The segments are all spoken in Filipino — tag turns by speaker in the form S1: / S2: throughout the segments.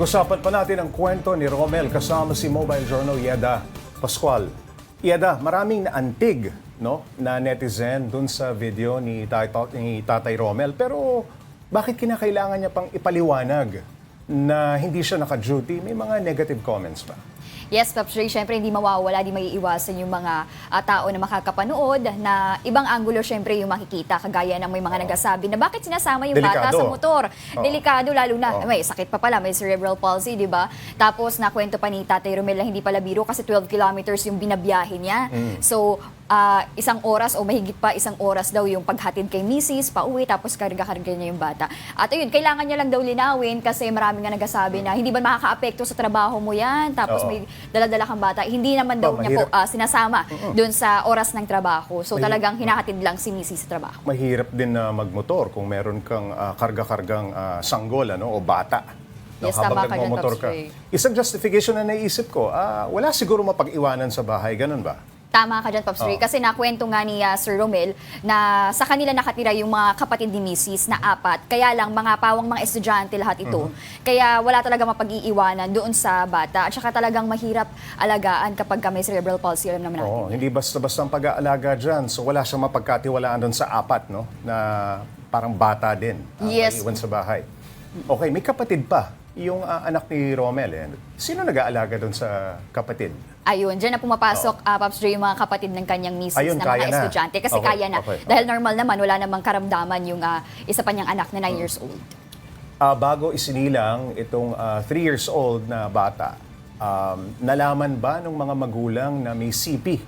S1: Pag-usapan pa natin ang kwento ni Romel kasama si Mobile Journal Yeda Pascual. Yeda, maraming naantig no, na netizen dun sa video ni, Tatay, ni Tatay Romel. Pero bakit kinakailangan niya pang ipaliwanag na hindi siya naka-duty? May mga negative comments ba?
S2: Yes, Pops Ray, syempre hindi mawawala, di maiiwasan yung mga ah, tao na makakapanood na ibang angulo syempre yung makikita. Kagaya ng may mga nagsasabi na bakit sinasama yung bata
S1: Delikado.
S2: sa motor.
S1: Oo.
S2: Delikado lalo na,
S1: Oo.
S2: may sakit pa pala, may cerebral palsy, di ba? Tapos nakwento pa ni Tatay Romel na hindi pala biro kasi 12 kilometers yung binabiyahe niya.
S1: Mm.
S2: So, ah, isang oras o mahigit pa isang oras daw yung paghatid kay Mrs. pauwi tapos karga-karga niya yung bata. At ayun, kailangan niya lang daw linawin kasi marami nga nagsasabi na hindi ba makaka-apekto sa trabaho mo yan? Tapos
S1: Oo.
S2: may dala-dala kang bata. Hindi naman daw
S1: Oh,
S2: niya po
S1: mahirap.
S2: ah, sinasama doon sa oras ng trabaho. So
S1: Mahirap.
S2: talagang hinahatid lang si Mrs. sa trabaho.
S1: Mahirap din na magmotor kung meron kang ah, karga-kargang ah, sanggol ano, o bata.
S2: Yes, tama ka dyan,
S1: nagmamotor
S2: Pops.
S1: Isang justification na naisip ko, ah, wala siguro mapag-iwanan sa bahay, ganun ba?
S2: Tama ka dyan, Pops Ray.
S1: Oo.
S2: Kasi nakwento nga ni ah, Sir Romel na sa kanila nakatira yung mga kapatid ni Mrs. na apat. Kaya lang, mga pawang mga estudyante lahat ito.
S1: Mhm.
S2: Kaya wala talaga mapag-iiwanan doon sa bata. At saka talagang mahirap alagaan kapag ka may cerebral palsy. Alam naman natin.
S1: Oo, hindi basta-basta ang pag-aalaga dyan. So wala siyang mapagkatiwalaan doon sa apat, no? Na parang bata din. ang
S2: Yes.
S1: maiwan sa bahay. Okay, may kapatid pa. Yung ah, anak ni Romel. Eh. Sino nag-aalaga doon sa kapatid?
S2: Ayun, dyan na pumapasok, uh, Pops Dre, yung mga kapatid ng kanyang misis
S1: Ayun,
S2: na mga
S1: na.
S2: estudyante. Kasi
S1: Okay,
S2: kaya na.
S1: okay,
S2: Dahil
S1: okay.
S2: normal naman, wala namang karamdaman yung ah, isa pa niyang anak na 9 years old.
S1: Ah, bago isinilang itong 3 years old na bata, um, nalaman ba ng mga magulang na may CP?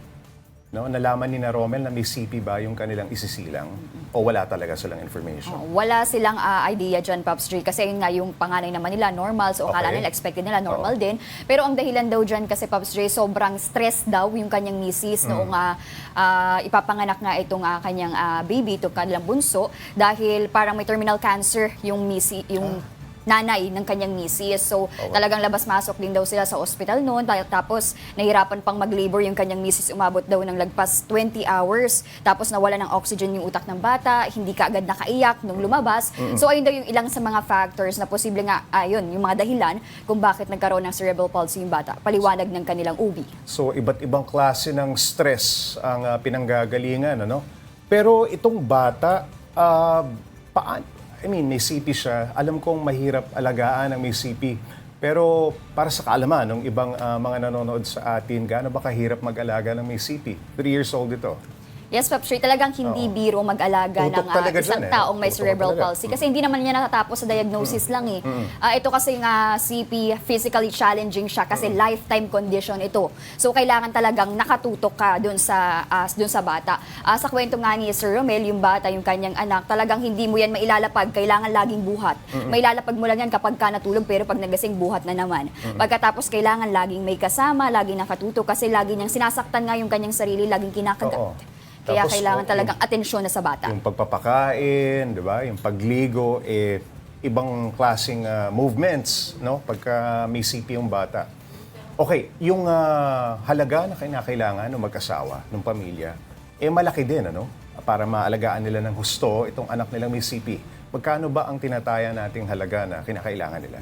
S1: No? Nalaman ni na Romel na may CP ba yung kanilang isisilang? O wala talaga silang information?
S2: Oh, wala silang ah, idea dyan, Pops Dre, kasi yun nga yung panganay naman nila, normal. So, akala
S1: Okay.
S2: nila, expected nila, normal din. Pero ang dahilan daw dyan kasi, Pops Dre, sobrang stress daw yung kanyang misis noong ah, ah, ipapanganak nga itong ah, kanyang ah, baby, itong kanilang bunso, dahil parang may terminal cancer yung misi, yung nanay ng kanyang misis. So, talagang labas-masok din daw sila sa ospital noon. Ta- Tapos, nahirapan pang mag-labor yung kanyang misis. Umabot daw ng lagpas 20 hours. Tapos, nawala ng oxygen yung utak ng bata. Hindi ka agad nakaiyak nung lumabas. So, ayun daw yung ilang sa mga factors na posible nga, ayun, yung mga dahilan kung bakit nagkaroon ng cerebral palsy yung bata. Paliwanag ng kanilang ubi.
S1: So, iba't ibang klase ng stress ang ah, pinanggagalingan, ano? Pero itong bata, ah, paan, I mean, may CP siya. Alam kong mahirap alagaan ang may CP. Pero para sa kaalaman ng ibang ah, mga nanonood sa atin, gaano ba kahirap mag-alaga ng may CP? 3 years old ito.
S2: Yes, Pop Shay, talagang hindi biro mag-alaga
S1: Tutok
S2: ng
S1: talaga
S2: isang
S1: dyan, eh.
S2: taong may
S1: Tutok
S2: cerebral
S1: talaga.
S2: palsy. Kasi hindi naman niya natatapos sa diagnosis lang eh. Ah, ito kasi nga CP, physically challenging siya kasi lifetime condition ito. So kailangan talagang nakatutok ka dun sa ah, dun sa bata. Ah, sa kwento nga ni Sir Romel, yung bata, yung kanyang anak, talagang hindi mo yan mailalapag, kailangan laging buhat. Mailalapag mo lang yan kapag ka natulog pero pag nagasing buhat na naman. Pagkatapos kailangan laging may kasama, laging nakatutok kasi lagi niyang sinasaktan nga yung kanyang sarili, laging kinakagat.
S1: Oo.
S2: Kaya
S1: Tapos,
S2: kailangan
S1: oh,
S2: talagang atensyon na sa bata.
S1: Yung pagpapakain, di ba? Yung pagligo, eh, ibang klaseng ah, movements, no? Pagka may CP yung bata. Okay, yung ah, halaga na kinakailangan ng mag-asawa, ng pamilya, eh malaki din, ano? Para maalagaan nila ng husto itong anak nilang may CP. Magkano ba ang tinataya nating halaga na kinakailangan nila?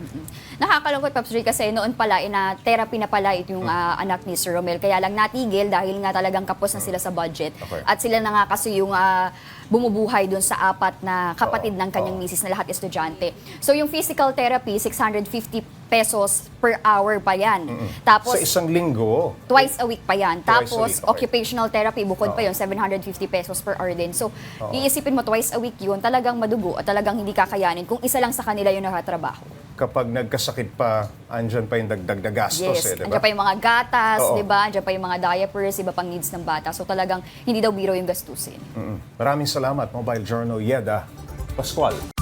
S2: Nakakalungkot, Pops Ray, kasi noon pala, ina therapy na pala itong ah, anak ni Sir Romel. Kaya lang natigil dahil nga talagang kapos na sila sa budget.
S1: Okay.
S2: At sila na nga kasi yung ah, bumubuhay dun sa apat na kapatid
S1: Oo,
S2: ng kanyang
S1: oo.
S2: misis na lahat estudyante. So yung physical therapy, 650 pesos per hour pa yan. Tapos,
S1: Sa isang linggo,
S2: Twice a week pa yan.
S1: Twice
S2: Tapos,
S1: week, okay.
S2: occupational therapy, bukod pa
S1: Oo.
S2: yun, 750 pesos per hour din. So, iisipin mo, twice a week yun, talagang madugo at talagang hindi kakayanin kung isa lang sa kanila yung nakatrabaho.
S1: Kapag nagkasakit pa, andyan pa yung dagdag na gastos,
S2: Yes,
S1: eh, di ba?
S2: andyan pa yung mga gatas, di ba? Andyan pa yung mga diapers, iba pang needs ng bata. So, talagang hindi daw biro yung gastusin.
S1: Mm. Maraming salamat, Mobile Journal Yeda Pascual.